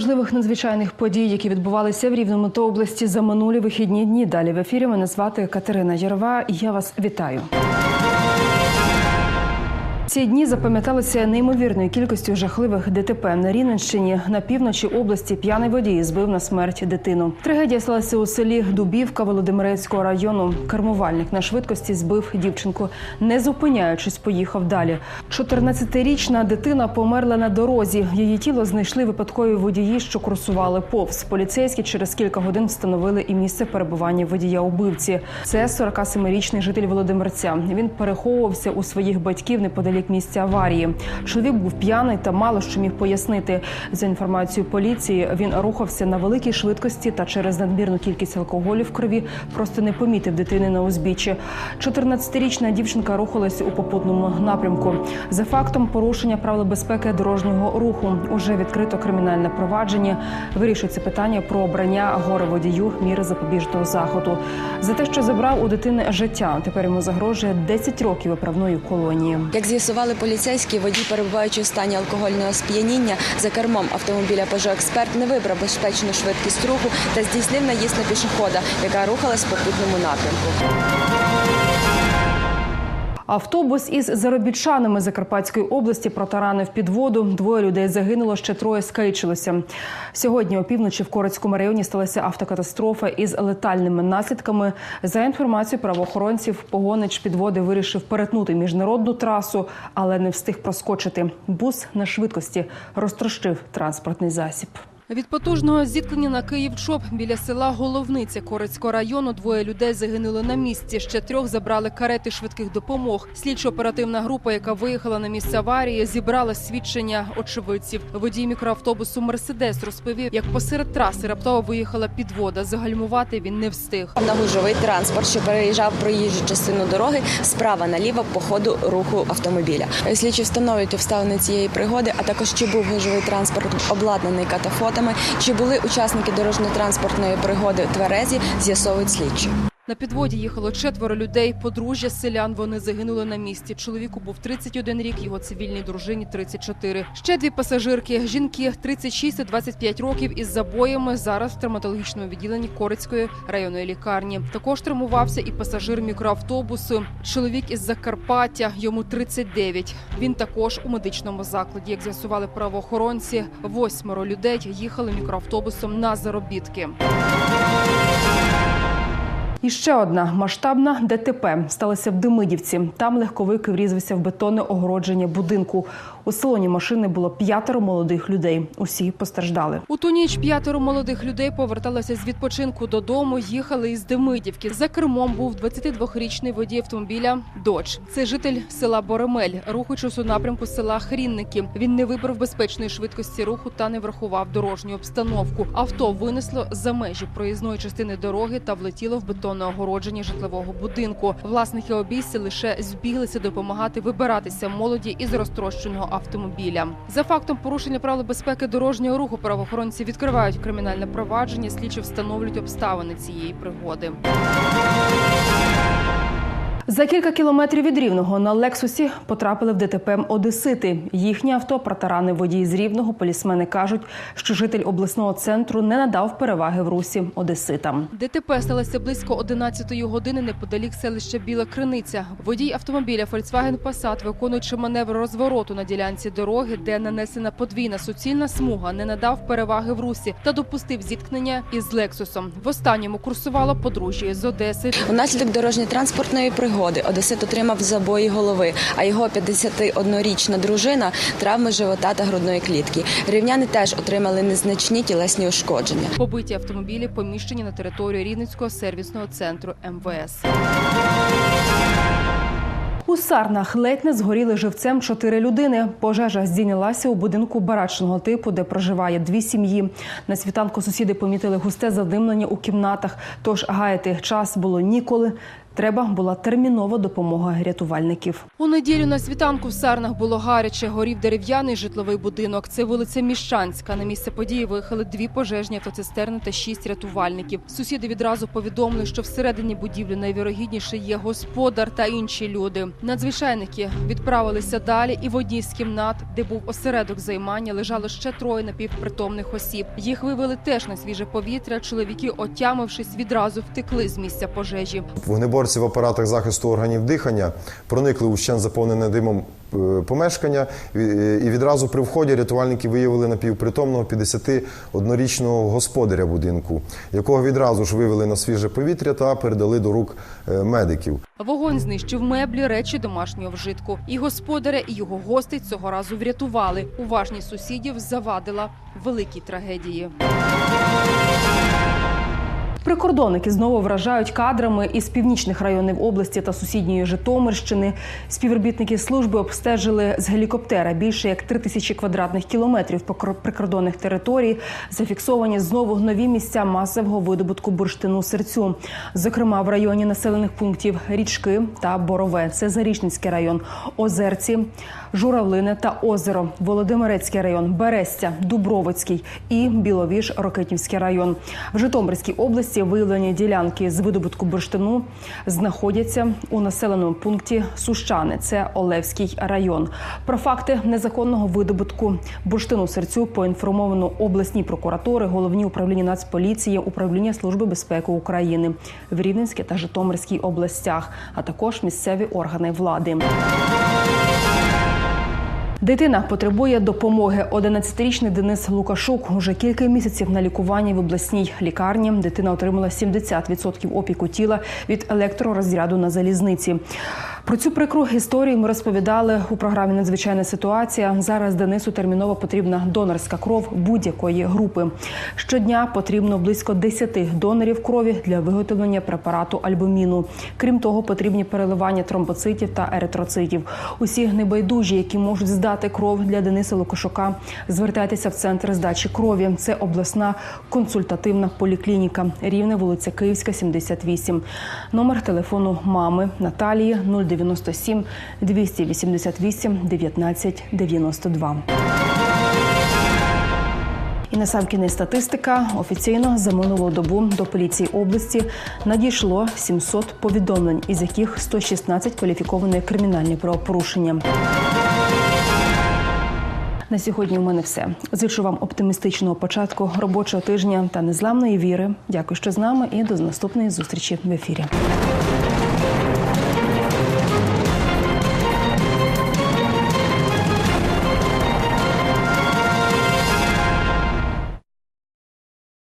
важливих надзвичайних подій, які відбувалися в Рівному та області за минулі вихідні дні. Далі в ефірі мене звати Катерина Ярова. Я вас вітаю. Ці дні запам'яталися неймовірною кількістю жахливих ДТП на Рівненщині на півночі області. П'яний водій збив на смерть дитину. Трагедія сталася у селі Дубівка Володимирецького району. Кермувальник на швидкості збив дівчинку, не зупиняючись, поїхав далі. 14-річна дитина померла на дорозі. Її тіло знайшли випадкові водії, що курсували повз. Поліцейські через кілька годин встановили і місце перебування водія убивці. Це 47-річний житель Володимирця. Він переховувався у своїх батьків неподалік місця аварії. Чоловік був п'яний та мало що міг пояснити. За інформацією поліції, він рухався на великій швидкості та через надмірну кількість алкоголю в крові просто не помітив дитини на узбіччі. 14-річна дівчинка рухалася у попутному напрямку. За фактом порушення правил безпеки дорожнього руху уже відкрито кримінальне провадження. Вирішується питання про обрання горе водію міри запобіжного заходу. За те, що забрав у дитини життя, тепер йому загрожує 10 років виправної колонії. Як з'ясували поліцейські, водій, перебуваючи в стані алкогольного сп'яніння, за кермом автомобіля Peugeot Експерт не вибрав безпечну швидкість руху та здійснив наїзд на пішохода, яка рухалась в попутному напрямку. Автобус із заробітчанами Закарпатської області протаранив під воду. Двоє людей загинуло, ще троє скалічилося. Сьогодні опівночі в Корецькому районі сталася автокатастрофа із летальними наслідками. За інформацією правоохоронців, погонич підводи вирішив перетнути міжнародну трасу, але не встиг проскочити. Бус на швидкості розтрощив транспортний засіб. Від потужного зіткнення на Київ-Чоп біля села Головниця Корецького району двоє людей загинули на місці. Ще трьох забрали карети швидких допомог. Слідчо-оперативна група, яка виїхала на місце аварії, зібрала свідчення очевидців. Водій мікроавтобусу Мерседес розповів, як посеред траси раптово виїхала підвода. Загальмувати він не встиг. На гужовий транспорт, що переїжджав проїжджу частину дороги, справа наліво по ходу руху автомобіля. Слідчі встановлюють обставини цієї пригоди, а також чи був гужовий транспорт обладнаний катафотами, чи були учасники дорожньо-транспортної пригоди тверезі, з'ясовують слідчі. На підводі їхало четверо людей. Подружжя селян. Вони загинули на місці. Чоловіку був 31 рік, його цивільній дружині 34. Ще дві пасажирки. Жінки 36 та 25 років із забоями. Зараз в травматологічному відділенні Корицької районної лікарні. Також травмувався і пасажир мікроавтобусу. Чоловік із Закарпаття. Йому 39. Він також у медичному закладі. Як з'ясували правоохоронці, восьмеро людей їхали мікроавтобусом на заробітки. І ще одна масштабна ДТП сталася в Демидівці. Там легковик врізався в бетонне огородження будинку. У салоні машини було п'ятеро молодих людей. Усі постраждали. У ту ніч п'ятеро молодих людей поверталися з відпочинку додому. Їхали із Демидівки. За кермом був 22-річний водій автомобіля Додж. Це житель села Боремель, рухаючись у напрямку села Хрінники. Він не вибрав безпечної швидкості руху та не врахував дорожню обстановку. Авто винесло за межі проїзної частини дороги та влетіло в бетонне огородження житлового будинку. Власники обійсті лише збіглися допомагати вибиратися молоді із розтрощеного автомобіля. За фактом порушення правил безпеки дорожнього руху правоохоронці відкривають кримінальне провадження. Слідчі встановлюють обставини цієї пригоди. За кілька кілометрів від Рівного на Лексусі потрапили в ДТП Одесити. Їхнє авто протаранив водій з Рівного. Полісмени кажуть, що житель обласного центру не надав переваги в русі Одеситам. ДТП сталося близько 11-ї години неподалік селища Біла Криниця. Водій автомобіля Volkswagen Passat, виконуючи маневр розвороту на ділянці дороги, де нанесена подвійна суцільна смуга, не надав переваги в русі та допустив зіткнення із Лексусом. В останньому курсувало подружжя з Одеси. Унаслідок дорожньо-транспортної пригоди Одесит отримав забої голови, а його 51-річна дружина травми живота та грудної клітки. Рівняни теж отримали незначні тілесні ушкодження. Побиті автомобілі поміщені на територію Рівненського сервісного центру МВС. У Сарнах ледь не згоріли живцем чотири людини. Пожежа здійнялася у будинку барачного типу, де проживає дві сім'ї. На світанку сусіди помітили густе задимлення у кімнатах. Тож гаяти час було ніколи. Треба була термінова допомога рятувальників. У неділю на світанку в Сарнах було гаряче. Горів дерев'яний житловий будинок. Це вулиця Міщанська. На місце події виїхали дві пожежні автоцистерни та шість рятувальників. Сусіди відразу повідомили, що всередині будівлі найвірогідніше є господар та інші люди. Надзвичайники відправилися далі, і в одній з кімнат, де був осередок займання, лежало ще троє напівпритомних осіб. Їх вивели теж на свіже повітря. Чоловіки, отямившись, відразу втекли з місця пожежі. Вогнеборці в апаратах захисту органів дихання проникли у щен заповнене димом е, помешкання, е, і відразу при вході рятувальники виявили напівпритомного 51-річного господаря будинку, якого відразу ж вивели на свіже повітря та передали до рук е, медиків. Вогонь знищив меблі, речі домашнього вжитку. І господаря, і його гостей цього разу врятували. Уважність сусідів завадила великій трагедії. Прикордонники знову вражають кадрами із північних районів області та сусідньої Житомирщини. Співробітники служби обстежили з гелікоптера більше як три тисячі квадратних кілометрів прикордонних територій. Зафіксовані знову нові місця масового видобутку бурштину серцю. Зокрема, в районі населених пунктів Річки та Борове. Це Зарічницький район, Озерці, Журавлине та Озеро, Володимирецький район, Берестя, Дубровицький і Біловіж, Рокетнівський район. В Житомирській області виявлені ділянки з видобутку бурштину знаходяться у населеному пункті Сущани. Це Олевський район. Про факти незаконного видобутку бурштину серцю поінформовано обласні прокуратури, головні управління Нацполіції, управління Служби безпеки України в Рівненській та Житомирській областях, а також місцеві органи влади. Дитина потребує допомоги. 11-річний Денис Лукашук уже кілька місяців на лікуванні в обласній лікарні. Дитина отримала 70% опіку тіла від електророзряду на залізниці. Про цю прикру історію ми розповідали у програмі Надзвичайна ситуація. Зараз Денису терміново потрібна донорська кров будь-якої групи. Щодня потрібно близько 10 донорів крові для виготовлення препарату альбуміну. Крім того, потрібні переливання тромбоцитів та еритроцитів. Усі небайдужі, які можуть здати кров для Дениса Лукашука, звертайтеся в центр здачі крові. Це обласна консультативна поліклініка. Рівне вулиця Київська, 78. Номер телефону мами Наталії 097 288 19 92. І на сам кінець статистика офіційно за минулу добу до поліції області надійшло 700 повідомлень, із яких 116 кваліфіковані кримінальні правопорушення. На сьогодні у мене все. Зичу вам оптимістичного початку робочого тижня та незламної віри. Дякую, що з нами, і до наступної зустрічі в ефірі.